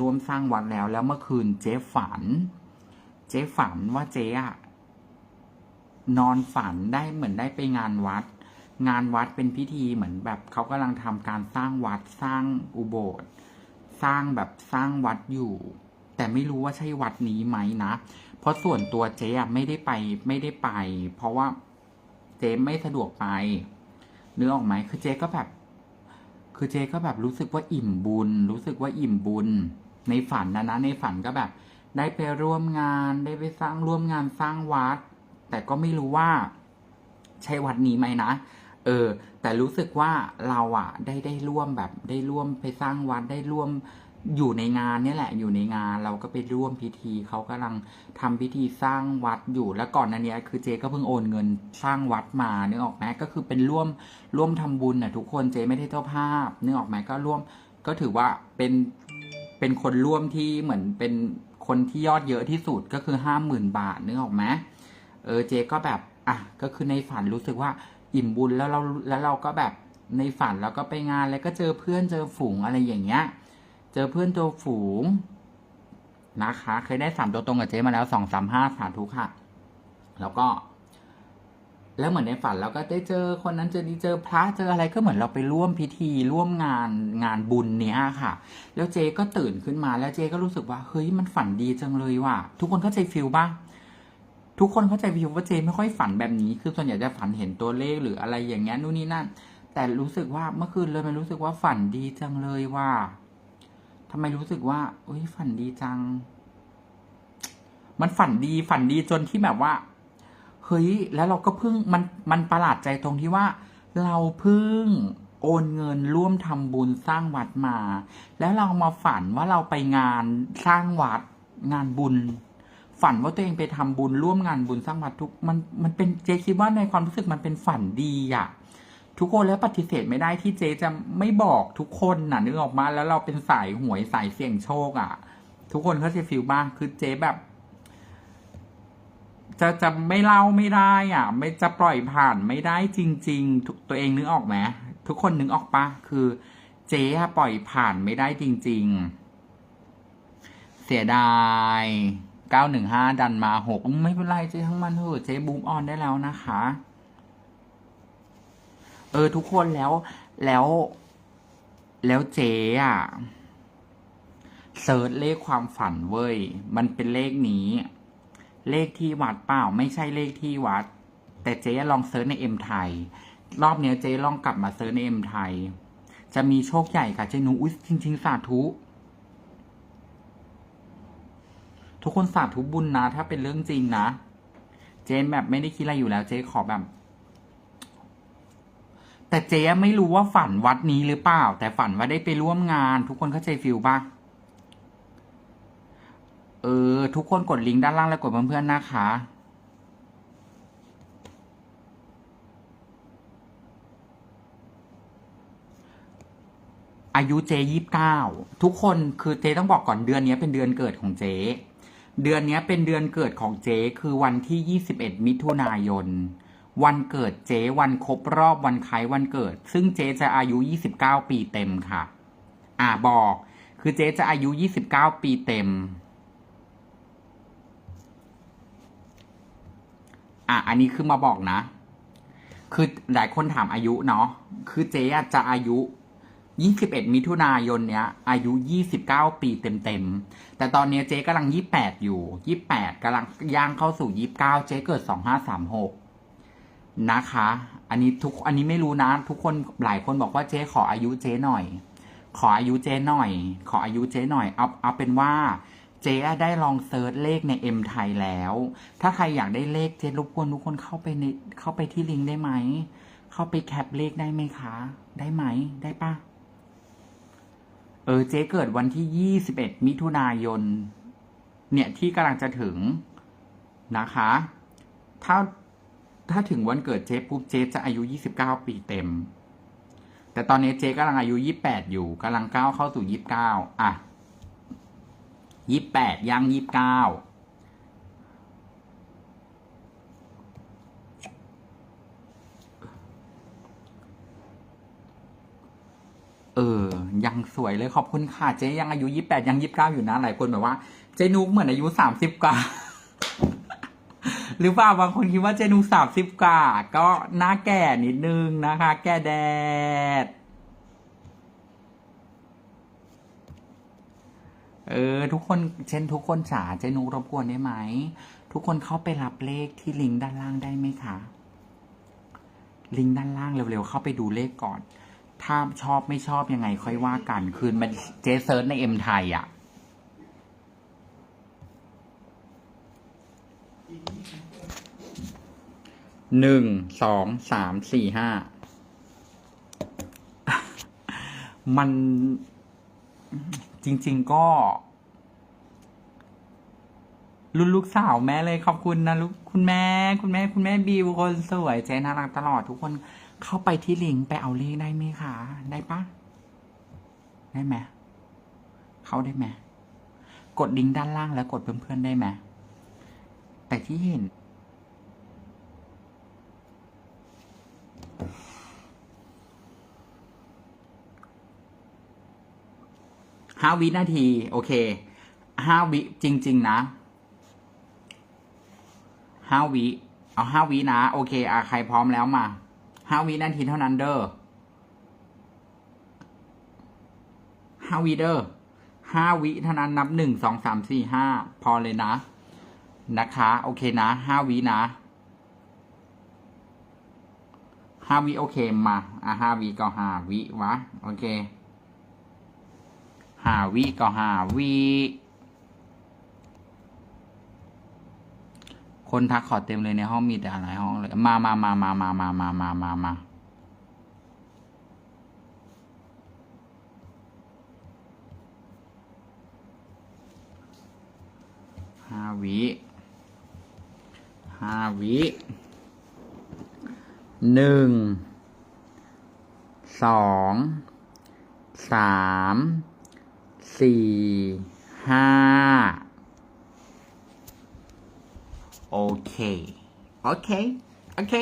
ร่วมสร้างวัดแล้ว แล้วเมื่อคืนเจ๊ฝัน เจ๊ฝันว่าเจ๊อะนอนฝันได้เหมือนได้ไปงานวัด งานวัดเป็นพิธีเหมือนแบบเขากำลังทำการสร้างวัดสร้างอุโบสถสร้างแบบสร้างวัดอยู่ แต่ไม่รู้ว่าใช่วัดนี้ไหมนะ เพราะส่วนตัวเจ๊ไม่ได้ไปไม่ได้ไป เพราะว่าเจ๊ไม่สะดวกไปนึกออกไหมคือเจ๊ก็แบบ คือเจ๊ก็แบบรู้สึกว่าอิ่มบุญ รู้สึกว่าอิ่มบุญ ในฝันนะนะในฝันก็แบบ ได้ไปร่วมงานได้ไปสร้างร่วมงานสร้างวัด แต่ก็ไม่รู้ว่า ใช่วัดนี้ไหมนะเออ แต่รู้สึกว่าเราอะได้ได้ร่วมแบบได้ร่วมไปสร้างวัดได้ร่วมอยู่ในงานนี่แหละ อยู่ในงานเราก็ไปร่วมพิธีเขากำลังทำพิธีสร้างวัดอยู่แล้วก่อนนั้นเนี้ยคือเจก็เพิ่งโอนเงินสร้างวัดมานึกออกไหมก็คือเป็นร่วมร่วมทำบุญน่ะทุกคนเจไม่ได้เจ้าภาพนึกออกไหมก็ร่วมก็ถือว่าเป็น เป็นคนร่วมที่เหมือนเป็นคนที่ยอดเยอะที่สุดก็คือห้าหมื่นบาทนึกออกไหมเออเจก็แบบอะก็คือในฝันรู้สึกว่าอิ่มบุญแล้วเราแล้วเราก็แบบในฝันเราก็ไปงานแล้วก็เจอเพื่อนเจอฝูงอะไรอย่างเงี้ย เจอเพื่อนตัวฝูงนะคะ เคยได้สามตัวตรงกับเจ๊มาแล้วสองสามห้าสาธุค่ะ แล้วก็ แล้วเหมือนในฝันเราก็ได้เจอคนนั้นเจอนี้เจอพระเจออะไรก็เหมือนเราไปร่วมพิธีร่วมงานงานบุญเนี้ยค่ะ แล้วเจก็ตื่นขึ้นมาแล้วเจก็รู้สึกว่าเฮ้ยมันฝันดีจังเลยว่ะทุกคนเข้าใจฟิลบ้างทุกคนเข้าใจฟิลว่าเจไม่ค่อยฝันแบบนี้คือส่วนใหญ่จะฝันเห็นตัวเลขหรืออะไรอย่างเงี้ยนู่นนี่นั่น แต่รู้สึกว่าเมื่อคืนเลยมันรู้สึกว่าฝันดีจังเลยว่าทำไมรู้สึกว่าเอ้ยฝันดีจัง มันฝันดีฝันดีจนที่แบบว่า เฮ้ยแล้วเราก็เพิ่งมันมันประหลาดใจตรงที่ว่า เราเพิ่งโอนเงินร่วมทำบุญสร้างวัดมา แล้วเรามาฝันว่าเราไปงานสร้างวัดงานบุญ ฝันว่าตัวเองไปทำบุญร่วมงานบุญสร้างวัดทุกมันมันเป็นเจคิดว่าในความรู้สึกมันเป็นฝันดีอะทุกคนแล้วปฏิเสธไม่ได้ที่เจจะไม่บอกทุกคนน่ะนึกออกมาแล้วเราเป็นสายหวยสายเสี่ยงโชคอะทุกคนเขาจะฟีลบ้างคือเจแบบ จะจะไม่เล่าไม่ได้อะ ไม่จะปล่อยผ่านไม่ได้จริงๆทุกตัวเองนึกออกไหมทุกคนนึกออกปะคือ เจ๊ปล่อยผ่านไม่ได้จริง ๆ เสียดายเก้าหนึ่งห้าดันมาหกไม่เป็นไรเจ๊ทั้งมันเถอะเจ๊บูมออนได้แล้วนะคะ เออ ทุกคนแล้วแล้ว แล้วเจ๊อะเซิร์ชเลขความฝันเว้ย มันเป็นเลขนี้ เลขที่วัดเปล่า ไม่ใช่เลขที่วัด แต่เจ๊ลองเซิร์ชในเอ็มไทย รอบเนี้ยเจ๊ลองกลับมาเซิร์ชในเอ็มไทย จะมีโชคใหญ่ค่ะเจ๊หนูอุ้ยจริง ๆ สาธุทุกคนสาธุบุญนะ ถ้าเป็นเรื่องจริงนะ เจ๊แบบไม่ได้คิดอะไรอยู่แล้ว เจ๊ขอแบบ แต่เจ๊ไม่รู้ว่าฝันวัดนี้หรือเปล่า แต่ฝันว่าได้ไปร่วมงาน ทุกคนเข้าใจฟิลป่ะ เออ ทุกคนกดลิงก์ด้านล่างแล้วกดเพื่อนๆนะคะอายุเจยี่สิบเก้าทุกคนคือเจต้องบอกก่อนเดือนนี้เป็นเดือนเกิดของเจ เดือนนี้เป็นเดือนเกิดของเจคือวันที่ยี่สิบเอ็ดมิถุนายน วันเกิดเจวันครบรอบวันคล้ายวันเกิด ซึ่งเจจะอายุ29ปีเต็มค่ะ อ่าบอก คือเจจะอายุ29ปีเต็ม อะอันนี้คือมาบอกนะ คือหลายคนถามอายุเนาะคือเจ๊จะอายุ 21 มิถุนายนเนี้ย อายุ 29 ปีเต็มๆ แต่ตอนนี้เจ๊กำลัง 28 อยู่ 28กำลังย่างเข้าสู่ 29 เจ๊เกิด 2536 นะคะ อันนี้ทุกอันนี้ไม่รู้นะ ทุกคนหลายคนบอกว่าเจ๊ขออายุเจ๊หน่อย ขออายุเจ๊หน่อย ขออายุเจ๊หน่อยเอาเอาเป็นว่า เจ๊ได้ลองเซิร์ชเลขในเอ็มไทยแล้ว ถ้าใครอยากได้เลขเจ๊รบกวนทุกคนเข้าไปในเข้าไปที่ลิงก์ได้ไหม เข้าไปแคปเลขได้ไหมคะ ได้ไหม ได้ปะเออเจ๊เกิดวันที่ 21 มิถุนายน เนี่ยที่กำลังจะถึงนะคะ ถ้าถ้าถึงวันเกิดเจ๊ปุ๊บเจ๊จะอายุ 29 ปีเต็ม แต่ตอนนี้เจ๊กำลังอายุ 28 อยู่กำลังก้าวเข้าสู่ 29 อะ ยี่แปดย่างยี่เก้าเออ ยังสวยเลยขอบคุณค่ะ เจ๊ยังอายุยี่แปดยังยี่สิบเก้าอยู่นะ หลายคนแบบว่า เจ๊นุกเหมือนอายุสามสิบกว่า หรือเปล่าบางคนคิดว่าเจนุกสามสิบกว่า ก็หน้าแก่นิดนึงนะคะ แก่แดด เออ ทุกคนเช่นทุกคนจ๋าเจนุรบกวนได้ไหม ทุกคนเข้าไปรับเลขที่ลิงก์ด้านล่างได้ไหมคะ ลิงก์ด้านล่างเร็วๆเข้าไปดูเลขก่อน ถ้าชอบไม่ชอบยังไง ค่อยว่ากัน คืนมันเจเซิร์ชในเอ็มไทยอะหนึ่งสองสามสี่ห้ามัน จริง ๆ ก็รุ่นลูกสาวแม่เลยขอบคุณนะลูกคุณแม่ คุณแม่ คุณแม่บิวคนสวยเจน่ารักตลอดทุกคนเข้าไปที่ลิงก์ไปเอาเลขได้ไหมคะ ได้ปะได้ไหมเข้าได้ไหมกดลิงก์ด้านล่างแล้วกดเพื่อนๆได้ไหมแต่ที่เห็น ห้าวินาที โอเคห้าวิจริง ๆ นะห้าวิเอาห้าวินะ โอเคอะใครพร้อมแล้วมาห้าวินาทีเท่านั้นเด้อห้าวิเด้อห้าวิเท่านั้นนับหนึ่งสองสามสี่ห้าพอเลยนะ นะคะ โอเคนะห้าวินะห้าวิโอเคมา อะห้าวิก็ห้าวิวะ โอเค หาวิก็หาวิคนทักขอเต็มเลยในห้องมีแต่อะไรห้องเลยมามามามามามามามามามาห้าวิห้าวิหนึ่งสองสาม สี่ห้าโอเค โอเค โอเค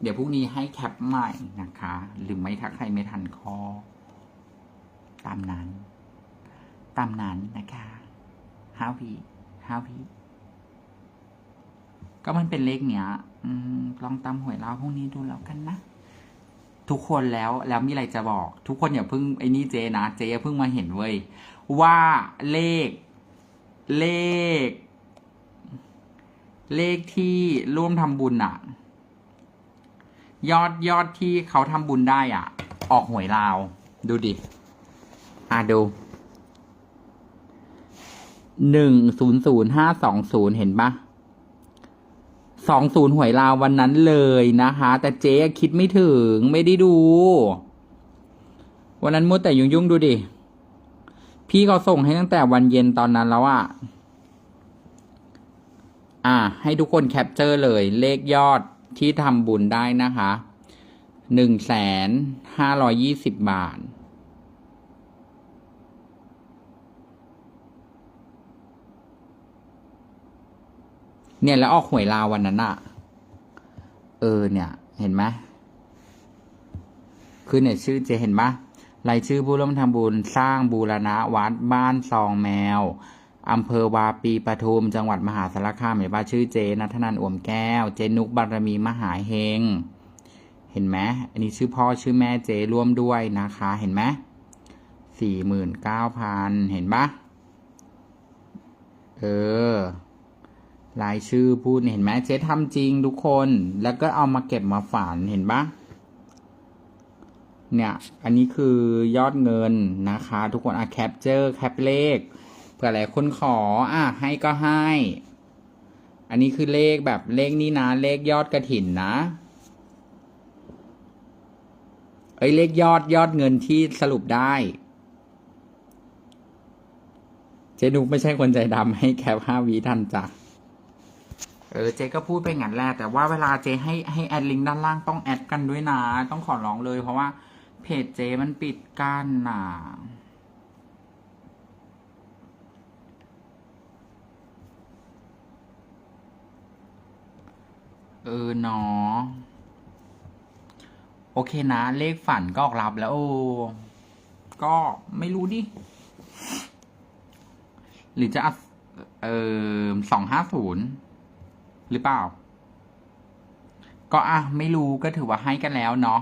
เดี๋ยวพรุ่งนี้ให้แคปใหม่นะคะ หรือไม่ถ้าใครไม่ทันข้อตามนั้น ตามนั้นนะคะห้าวีห้าวีก็มันเป็นเลขเนี้ย อืม ลองตามหวยเราพรุ่งนี้ดูแล้วกันนะ ทุกคนแล้วแล้วมีอะไรจะบอก ทุกคนอย่าเพิ่งไอ้นี่เจนะเจเพิ่งมาเห็นเว้ยว่าเลขเลข เลขที่ร่วมทำบุญอะยอดยอดที่เขาทำบุญได้อะ ออกหวยลาว ดูดิ อะดูหนึ่งศูนย์ศูนย์ห้าสองศูนย์เห็นปะ สองศูนย์หวยลาววันนั้นเลยนะคะ แต่เจ๊คิดไม่ถึงไม่ได้ดู วันนั้นมัวแต่ยุ่งยุ่งดูดิ พี่เขาส่งให้ตั้งแต่วันเย็นตอนนั้นแล้วอะอะ ให้ทุกคนแคปเจอร์เลย เลขยอดที่ทำบุญได้นะคะหนึ่งแสนห้าร้อยี่สิบบาท เนี่ยแล้วออกหวยลาววันนั้นอะเออเนี่ย เห็นไหมคือเนี่ยชื่อเจเห็นปะรายชื่อผู้ร่วมทำบุญสร้างบูรณะวัดบ้านซองแมวอำเภอวาปีปทุม จังหวัดมหาสารคามเห็นปะชื่อเจนัทนันอวมแก้ว เจนุกบารมีมหาเฮง เห็นไหมอันนี้ชื่อพ่อชื่อแม่เจร่วมด้วยนะคะ เห็นไหมสี่หมื่นเก้าพันเห็นปะเออ รายชื่อพูดเห็นไหมเจ๊ทำจริงทุกคน แล้วก็เอามาเก็บมาฝันเห็นปะเนี่ย อันนี้คือยอดเงินนะคะ ทุกคนอะแคปเจอร์แคปเลขเผื่อหลายคนขออะให้ก็ให้ อันนี้คือเลขแบบเลขนี้นะเลขยอดกระถินนะเอ้ยเลขยอดยอดเงินที่สรุปได้เจนุกไม่ใช่คนใจดำให้แคปห้าวิทันจ้ะ เออเจก็พูดไปงั้นแหละแต่ว่าเวลาเจให้ให้แอดลิงก์ด้านล่างต้องแอดกันด้วยนะ ต้องขอร้องเลยเพราะว่าเพจเจมันปิดกั้นน่ะเออเนาะโอเคนะ เลขฝันก็ออกรับแล้วโอ้ก็ไม่รู้ดิ หรือจะเออสองห้าศูนย์ หรือเปล่า ก็อะไม่รู้ก็ถือว่าให้กันแล้วเนาะ